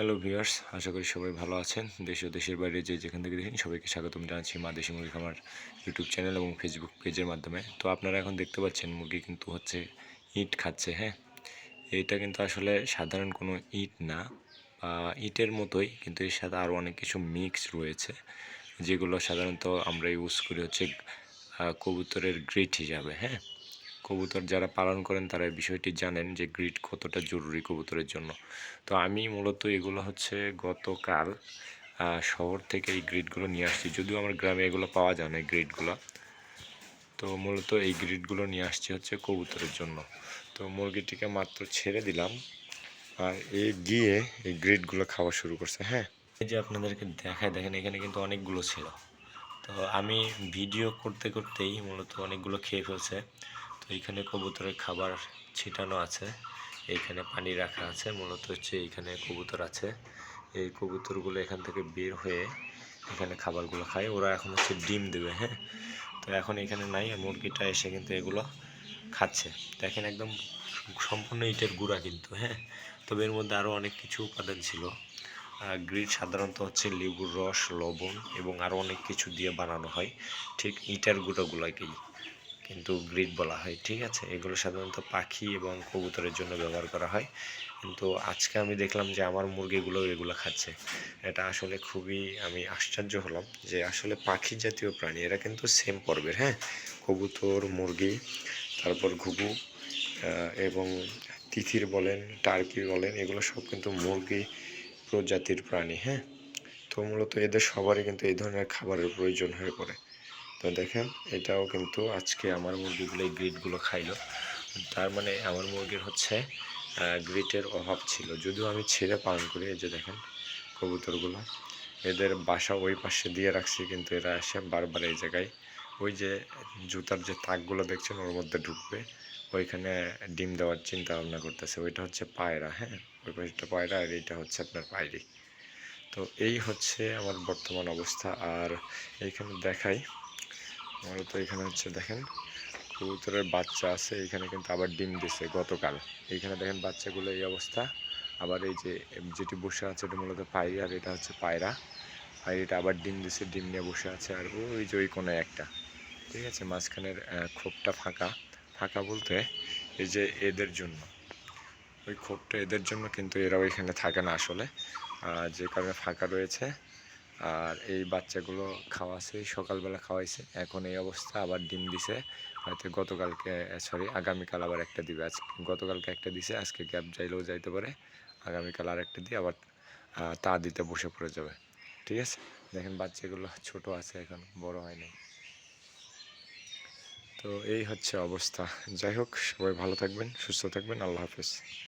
Hello viewers আশা করি সবাই ভালো আছেন। দেশ ও দেশের বাইরে যে যেখান থেকে দেখেন সবাইকে স্বাগতম জানাচ্ছি মা দেশি মুরগি খামার ইউটিউব চ্যানেল এবং ফেসবুক পেজের মাধ্যমে। তো আপনারা এখন দেখতে পাচ্ছেন মুরগি কিন্তু হচ্ছে ইট খাচ্ছে হ্যাঁ? এটা কিন্তু আসলে সাধারণ কোনো ইট না। বা ইটের মতোই কিন্তু এর সাথে আরও অনেক কিছু মিক্স রয়েছে, যেগুলো সাধারণত আমরা ইউজ করি হচ্ছে কবুতরের গ্রিট হিসাবে হ্যাঁ? কবুতর যারা পালন করেন, তারা এই বিষয়টি জানেন যে গ্রিড কতটা জরুরি কবুতরের জন্য। তো আমি মূলত এগুলো হচ্ছে গতকাল শহর থেকে এই গ্রিডগুলো নিয়ে আসছি। যদিও আমার গ্রামে এগুলো পাওয়া যায় না গ্রিডগুলো। তো মূলত এই গ্রিডগুলো নিয়ে আসছি হচ্ছে কবুতরের জন্য। তো মুরগিটিকে মাত্র ছেড়ে দিলাম আর এ গিয়ে এই গ্রিডগুলো খাওয়া শুরু করছে হ্যাঁ? এই যে আপনাদেরকে দেখায়, দেখেন এখানে কিন্তু অনেকগুলো ছিল। তো আমি ভিডিও করতে, করতেই মূলত অনেকগুলো খেয়ে ফেলছে। এইখানে কবুতরের খাবার ছিটানো আছে, এইখানে পানি রাখা আছে, মূলত হচ্ছে এইখানে কবুতর আছে। এই কবুতরগুলো এখান থেকে বের হয়ে এখানে খাবারগুলো খায়। ওরা এখন হচ্ছে ডিম দেবে হ্যাঁ? তো এখন এখানে নাই, মুরগিটা এসে কিন্তু এগুলো খাচ্ছে। দেখেন একদম সম্পূর্ণ ইটের গুঁড়া কিন্তু হ্যাঁ? তবে এর মধ্যে আরও অনেক কিছু উপাদান ছিল। গ্রিড সাধারণত হচ্ছে লেবুর রস, লবণ এবং আরও অনেক কিছু দিয়ে বানানো হয়। ঠিক ইটার গুঁড়োগুলোকেই। কিন্তু গ্রিড বলা হয়, ঠিক আছে? এগুলো সাধারণত পাখি এবং কবুতরের জন্য ব্যবহার করা হয়। কিন্তু আজকে আমি দেখলাম যে আমার মুরগিগুলো এগুলো খাচ্ছে। এটা আসলে খুবই আমি আশ্চর্য হলাম যে আসলে পাখি জাতীয় প্রাণী, এরা কিন্তু সেম পর্বের হ্যাঁ? কবুতর, মুরগি, তারপর ঘুঘু এবং তিথির বলেন, টার্কি বলেন, এগুলো সব কিন্তু মুরগি প্রজাতির প্রাণী হ্যাঁ? তো মূলত এদের সবারই কিন্তু এই ধরনের খাবারের প্রয়োজন হয়ে পড়ে। তো দেখেন, এটাও কিন্তু আজকে আমার মুরগিগুলো এই গ্রিটগুলো খাইলো। তার মানে আমার মুরগির হচ্ছে গ্রিটের অভাব ছিল। যদিও আমি ছেড়ে পালন করি, এই যে দেখেন কবুতরগুলো। এদের বাসা ওই পাশে দিয়ে রাখছি, কিন্তু এরা এসে বারবার এই জায়গায় ওই যে জুতার যে তাকগুলো দেখছেন, ওর মধ্যে ঢুকবে। ওইখানে ডিম দেওয়ার চিন্তা ভাবনা করতেছে। ওইটা হচ্ছে পায়রা হ্যাঁ? ওই পাশটা পায়রা আর এইটা হচ্ছে আপনার পায়রি। তো এই হচ্ছে আমার বর্তমান অবস্থা। আর এইখানে দেখাই মূলত এখানে হচ্ছে দেখেন, কবুতরের বাচ্চা আছে, এখানে কিন্তু আবার ডিম দিছে গতকাল। এইখানে দেখেন বাচ্চাগুলো এই অবস্থা। আবার এই যে যেটি বসে আছে এটা মূলত পায়রি আর এটা হচ্ছে পায়রা। পায়রিটা আবার ডিম দিছে, ডিম নিয়ে বসে আছে আর ওই যে ওই কোনো একটা। ঠিক আছে, মাঝখানের খোপটা ফাঁকা। ফাঁকা বলতে এই যে এদের জন্য। ওই খোপটা এদের জন্য কিন্তু এরাও এখানে থাকে না আসলে। যে কারণে ফাঁকা রয়েছে। আর এই বাচ্চাগুলো খাওয়াছে, সকালবেলা খাওয়াইছে। এখন এই অবস্থা, আবার ডিম দিছে। হয়তো গতকালকে সরি আগামীকাল আবার একটা দিবে। আজকে গতকালকে একটা দিছে, আজকে গ্যাপ যাইলেও যাইতে পারে। আগামীকাল আর একটা দিয়ে আবার তা দিতে বসে পড়ে যাবে। ঠিক আছে? দেখেন বাচ্চাগুলো ছোট আছে এখন, বড় হয়নি। তো এই হচ্ছে অবস্থা। যাই হোক, সবাই ভালো থাকবেন, সুস্থ থাকবেন। আল্লাহ হাফেজ।